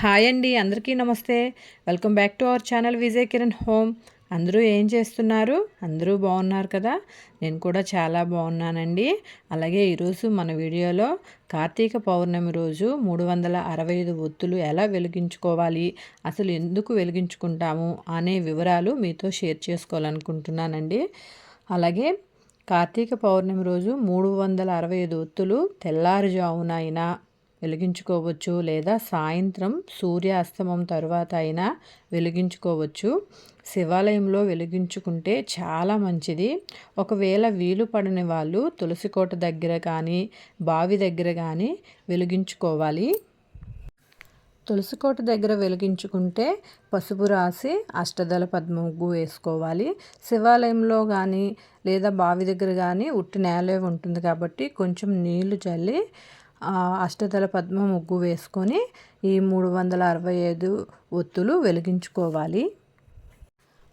Hi అండి అందరికీ నమస్తే. Welcome back to our channel Vijay Kiran home. అందరూ ఏం చేస్తున్నారు? అందరూ బాగున్నారు కదా? నేను కూడా చాలా బాగున్నానండి. అలాగే ఈరోజు మన వీడియోలో కార్తీక పౌర్ణమి రోజు మూడు వందల అరవై ఐదు ఒత్తులు ఎలా వెలిగించుకోవాలి అసలు ఎందుకు వెలిగించుకుంటాము అనే వివరాలు మీతో షేర్ చేసుకోవాలనుకుంటున్నానండి. అలాగే కార్తీక పౌర్ణమి రోజు మూడు వందల అరవై ఐదు ఒత్తులు తెల్లారుజామునైనా వెలిగించుకోవచ్చు లేదా సాయంత్రం సూర్యాస్తమం తర్వాత అయినా వెలిగించుకోవచ్చు. శివాలయంలో వెలిగించుకుంటే చాలా మంచిది. ఒకవేళ వీలు పడని వాళ్ళు తులసికోట దగ్గర కానీ బావి దగ్గర కానీ వెలిగించుకోవాలి. తులసికోట దగ్గర వెలిగించుకుంటే పసుపు రాసి అష్టదళ పద్మ ముగ్గు వేసుకోవాలి. శివాలయంలో కానీ లేదా బావి దగ్గర కానీ ఉట్టి నేలే ఉంటుంది కాబట్టి కొంచెం నీళ్ళు చల్లి అష్టదళ పద్మ ముగ్గు వేసుకొని ఈ మూడు వందల అరవై ఐదు ఒత్తులు వెలిగించుకోవాలి.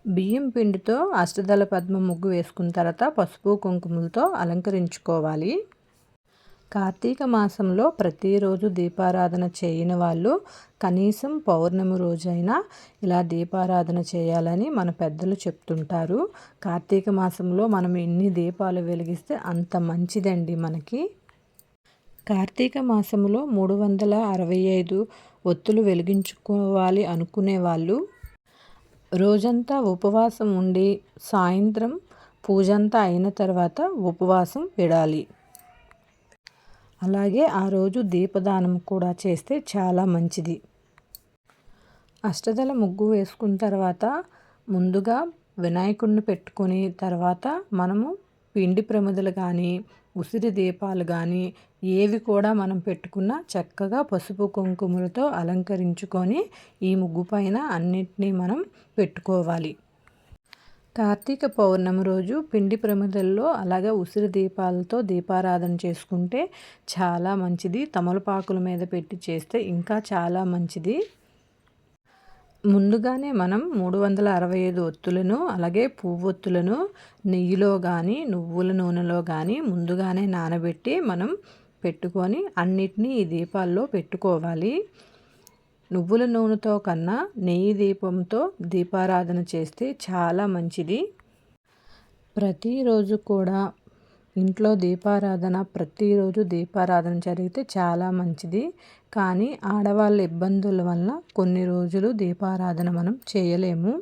బియ్యం పిండితో అష్టదళ పద్మ ముగ్గు వేసుకున్న తర్వాత పసుపు కుంకుమలతో అలంకరించుకోవాలి. కార్తీక మాసంలో ప్రతిరోజు దీపారాధన చేయని వాళ్ళు కనీసం పౌర్ణమి రోజైనా ఇలా దీపారాధన చేయాలని మన పెద్దలు చెప్తుంటారు. కార్తీక మాసంలో మనం ఎన్ని దీపాలు వెలిగిస్తే అంత మంచిదండి మనకి. కార్తీక మాసంలో మూడు వందల అరవై ఐదు ఒత్తులు వెలిగించుకోవాలి అనుకునే వాళ్ళు రోజంతా ఉపవాసం ఉండి సాయంత్రం పూజంతా అయిన తర్వాత ఉపవాసం విడాలి. అలాగే ఆ రోజు దీపదానం కూడా చేస్తే చాలా మంచిది. అష్టదల ముగ్గు వేసుకున్న తర్వాత ముందుగా వినాయకుడిని పెట్టుకొని తర్వాత మనము పిండి ప్రమిదలు కానీ ఉసిరి దీపాలు కానీ ఏవి కూడా మనం పెట్టుకున్నా చక్కగా పసుపు కుంకుమలతో అలంకరించుకొని ఈ ముగ్గు పైన అన్నిటినీ మనం పెట్టుకోవాలి. కార్తీక పౌర్ణమి రోజు పిండి ప్రమిదల్లో అలాగే ఉసిరి దీపాలతో దీపారాధన చేసుకుంటే చాలా మంచిది. తమలపాకుల మీద పెట్టి చేస్తే ఇంకా చాలా మంచిది. ముందుగానే మనం మూడు వందల అరవై ఐదు ఒత్తులను అలాగే పువ్వొత్తులను నెయ్యిలో కానీ నువ్వుల నూనెలో కానీ ముందుగానే నానబెట్టి మనం పెట్టుకొని అన్నిటినీ ఈ దీపాల్లో పెట్టుకోవాలి. నువ్వుల నూనెతో కన్నా నెయ్యి దీపంతో దీపారాధన చేస్తే చాలా మంచిది. ప్రతిరోజు కూడా ఇంట్లో దీపారాధన ప్రతిరోజు దీపారాధన జరిగితే చాలా మంచిది. కానీ ఆడవాళ్ళ ఇబ్బందుల వల్ల కొన్ని రోజులు దీపారాధన మనం చేయలేము.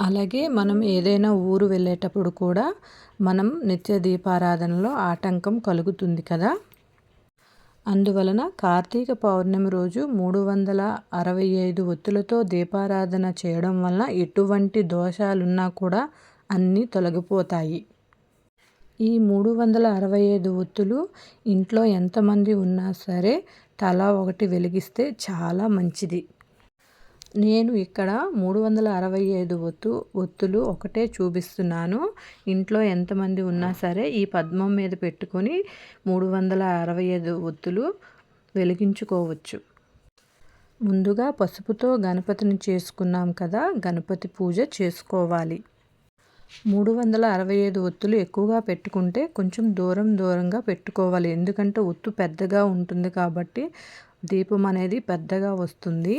అలాగే మనం ఏదైనా ఊరు వెళ్ళేటప్పుడు కూడా మనం నిత్య దీపారాధనలో ఆటంకం కలుగుతుంది కదా. అందువలన కార్తీక పౌర్ణమి రోజు మూడు వందల అరవై ఐదు ఒత్తులతో దీపారాధన చేయడం వలన ఎటువంటి దోషాలున్నా కూడా అన్నీ తొలగిపోతాయి. ఈ మూడు వందల అరవై ఐదు ఒత్తులు ఇంట్లో ఎంతమంది ఉన్నా సరే తలా ఒకటి వెలిగిస్తే చాలా మంచిది. నేను ఇక్కడ మూడు వందల అరవై ఐదు ఒత్తు ఒత్తులు ఒకటే చూపిస్తున్నాను. ఇంట్లో ఎంతమంది ఉన్నా సరే ఈ పద్మం మీద పెట్టుకొని మూడు వందల అరవై ఐదు ఒత్తులు వెలిగించుకోవచ్చు. ముందుగా పసుపుతో గణపతిని చేసుకున్నాం కదా గణపతి పూజ చేసుకోవాలి. మూడు వందల అరవై ఐదు ఒత్తులు ఎక్కువగా పెట్టుకుంటే కొంచెం దూరం దూరంగా పెట్టుకోవాలి. ఎందుకంటే ఒత్తు పెద్దగా ఉంటుంది కాబట్టి దీపం అనేది పెద్దగా వస్తుంది.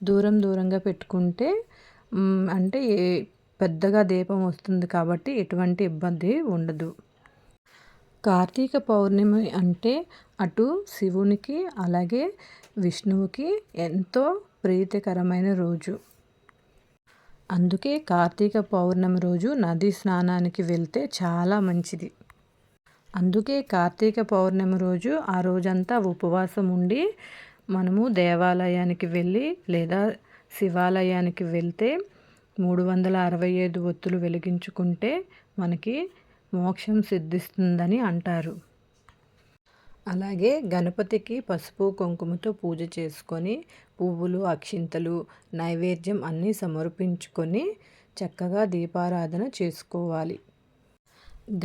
దూరం దూరంగా పెట్టుకుంటే అంటే పెద్దగా దీపం వస్తుంది కాబట్టి ఎటువంటి ఇబ్బంది ఉండదు. కార్తీక పౌర్ణమి అంటే అటు శివునికి అలాగే విష్ణువుకి ఎంతో ప్రీతికరమైన రోజు. అందుకే కార్తీక పౌర్ణమి రోజు నది స్నానానికి వెళ్తే చాలా మంచిది. అందుకే కార్తీక పౌర్ణమి రోజు ఆ రోజంతా ఉపవాసం ఉండి మనము దేవాలయానికి వెళ్ళి లేదా శివాలయానికి వెళ్తే మూడు వందల అరవై ఐదు ఒత్తులు వెలిగించుకుంటే మనకి మోక్షం సిద్ధిస్తుందని అంటారు. అలాగే గణపతికి పసుపు కుంకుమతో పూజ చేసుకొని పువ్వులు అక్షింతలు నైవేద్యం అన్నీ సమర్పించుకొని చక్కగా దీపారాధన చేసుకోవాలి.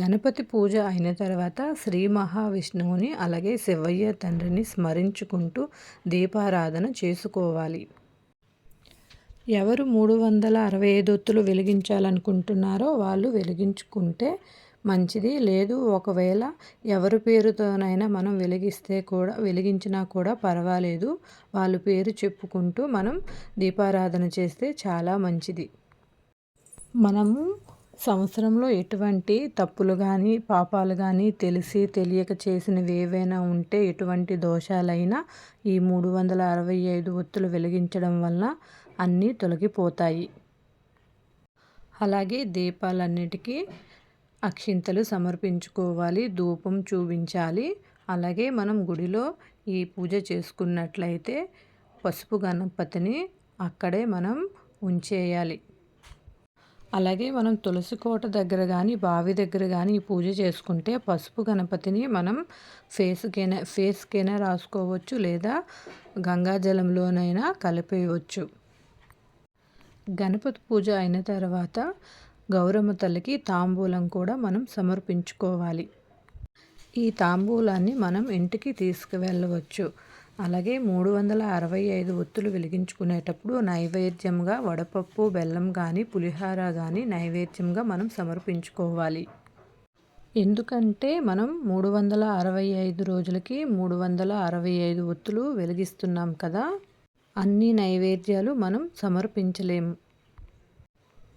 గణపతి పూజ అయిన తర్వాత శ్రీ మహావిష్ణువుని అలాగే శివయ్య తండ్రిని స్మరించుకుంటూ దీపారాధన చేసుకోవాలి. ఎవరు మూడు వందల అరవై ఐదు ఒత్తులు వెలిగించాలనుకుంటున్నారో వాళ్ళు వెలిగించుకుంటే మంచిది. లేదు ఒకవేళ ఎవరి పేరుతోనైనా మనం వెలిగిస్తే కూడా వెలిగించినా కూడా పర్వాలేదు. వాళ్ళ పేరు చెప్పుకుంటూ మనం దీపారాధన చేస్తే చాలా మంచిది. మనము సంవత్సరంలో ఎటువంటి తప్పులు కానీ పాపాలు కానీ తెలిసి తెలియక చేసినవి ఏవైనా ఉంటే ఎటువంటి దోషాలైనా ఈ మూడు వందల అరవై ఐదు ఒత్తులు వెలిగించడం వల్ల అన్నీ తొలగిపోతాయి. అలాగే దీపాలన్నిటికీ అక్షింతలు సమర్పించుకోవాలి ధూపం చూపించాలి. అలాగే మనం గుడిలో ఈ పూజ చేసుకున్నట్లయితే పసుపు గణపతిని అక్కడే మనం ఉంచేయాలి. అలాగే మనం తులసి కోట దగ్గర కానీ బావి దగ్గర కానీ పూజ చేసుకుంటే పసుపు గణపతిని మనం ఫేస్కైనా ఫేస్కైనా రాసుకోవచ్చు లేదా గంగాజలంలోనైనా కలిపేయవచ్చు. గణపతి పూజ అయిన తర్వాత గౌరమ్మ తల్లికి తాంబూలం కూడా మనం సమర్పించుకోవాలి. ఈ తాంబూలాన్ని మనం ఇంటికి తీసుకువెళ్ళవచ్చు. అలాగే మూడు వందల అరవై ఐదు ఒత్తులు వెలిగించుకునేటప్పుడు నైవేద్యంగా వడపప్పు బెల్లం కానీ పులిహార కానీ నైవేద్యంగా మనం సమర్పించుకోవాలి. ఎందుకంటే మనం మూడు వందల అరవై ఐదు రోజులకి మూడు వందల అరవై ఐదు ఒత్తులు వెలిగిస్తున్నాం కదా అన్ని నైవేద్యాలు మనం సమర్పించలేము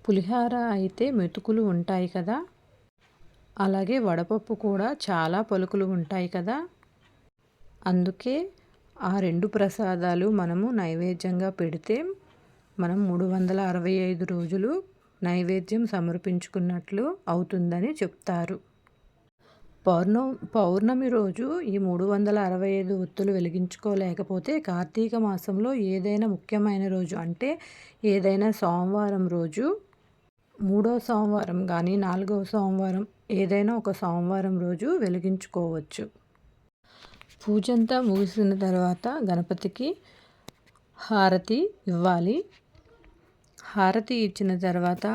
పులిహార అయితే మెతుకులు ఉంటాయి కదా అలాగే వడపప్పు కూడా చాలా పలుకులు ఉంటాయి కదా. అందుకే ఆ రెండు ప్రసాదాలు మనము నైవేద్యంగా పెడితే మనం మూడు వందల అరవై ఐదు రోజులు నైవేద్యం సమర్పించుకున్నట్లు అవుతుందని చెప్తారు. పౌర్ణ పౌర్ణమి రోజు ఈ మూడు వందల అరవై ఐదు ఒత్తులు వెలిగించుకోలేకపోతే కార్తీక మాసంలో ఏదైనా ముఖ్యమైన రోజు అంటే ఏదైనా సోమవారం రోజు మూడో సోమవారం కానీ నాలుగో సోమవారం ఏదైనా ఒక సోమవారం రోజు వెలిగించుకోవచ్చు. పూజ అంతా ముగిసిన తర్వాత గణపతికి హారతి ఇవ్వాలి. హారతి ఇచ్చిన తర్వాత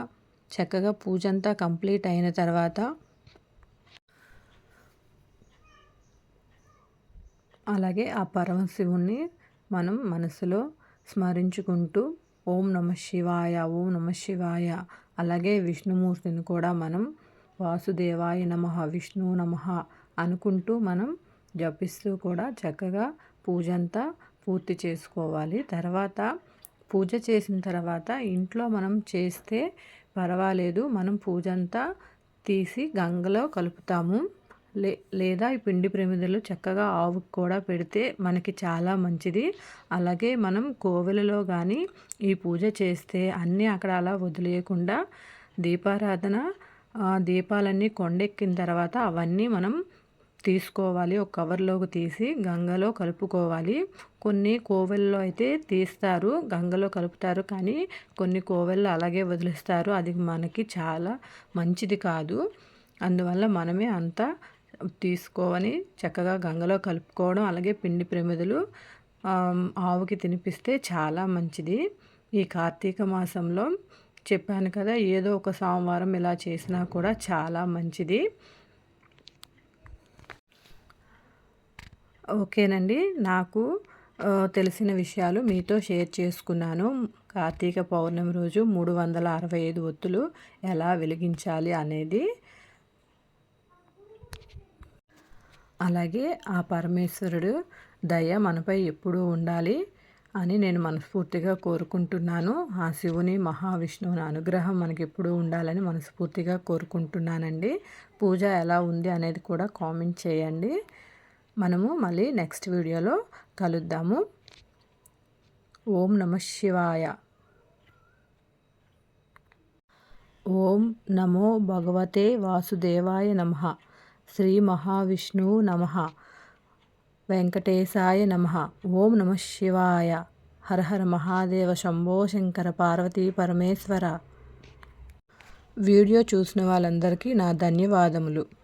చక్కగా పూజ అంతా కంప్లీట్ అయిన తర్వాత అలాగే ఆ పరమశివుణ్ణి మనం మనసులో స్మరించుకుంటూ ఓం నమ శివాయ ఓం నమ శివాయ అలాగే విష్ణుమూర్తిని కూడా మనం వాసుదేవాయ నమ విష్ణు నమ అనుకుంటూ మనం జపిస్తూ కూడా చక్కగా పూజ అంతా పూర్తి చేసుకోవాలి. తర్వాత పూజ చేసిన తర్వాత ఇంట్లో మనం చేస్తే పర్వాలేదు. మనం పూజ అంతా తీసి గంగలో కలుపుతాము. లే లేదా ఈ పిండి ప్రమిదలు చక్కగా ఆవుకు కూడా పెడితే మనకి చాలా మంచిది. అలాగే మనం కోవెలలో కానీ ఈ పూజ చేస్తే అన్నీ అక్కడ అలా వదిలేయకుండా దీపారాధన దీపాలన్నీ కొండెక్కిన తర్వాత అవన్నీ మనం తీసుకోవాలి. ఒక కవర్లోకి తీసి గంగలో కలుపుకోవాలి. కొన్ని కోవెల్లో అయితే తీస్తారు. గంగలో కలుపుతారు కానీ కొన్ని కోవెల్లో అలాగే వదిలిస్తారు. అది మనకి చాలా మంచిది కాదు. అందువల్ల మనమే అంతా తీసుకోవని చక్కగా గంగలో కలుపుకోవడం అలాగే పిండి ప్రమిదలు ఆవుకి తినిపిస్తే చాలా మంచిది. ఈ కార్తీక మాసంలో చెప్పాను కదా ఏదో ఒక సోమవారం ఇలా చేసినా కూడా చాలా మంచిది. ఓకేనండి. నాకు తెలిసిన విషయాలు మీతో షేర్ చేసుకున్నాను. కార్తీక పౌర్ణమి రోజు మూడు వందల అరవై ఐదు ఒత్తులు ఎలా వెలిగించాలి అనేది. అలాగే ఆ పరమేశ్వరుడు దయ మనపై ఎప్పుడూ ఉండాలి అని నేను మనస్ఫూర్తిగా కోరుకుంటున్నాను. ఆ శివుని మహావిష్ణువుని అనుగ్రహం మనకి ఎప్పుడూ ఉండాలని మనస్ఫూర్తిగా కోరుకుంటున్నానండి. పూజ ఎలా ఉంది అనేది కూడా కామెంట్ చేయండి. మనము మళ్ళీ నెక్స్ట్ వీడియోలో కలుద్దాము. ఓం నమ శివాయ. ఓం నమో భగవతే వాసుదేవాయ నమ. శ్రీ మహావిష్ణు నమ. వెంకటేశాయ నమ. ఓం నమ శివాయ. హర హర మహాదేవ శంభో శంకర పార్వతీ పరమేశ్వర. వీడియో చూసిన వాళ్ళందరికీ నా ధన్యవాదములు.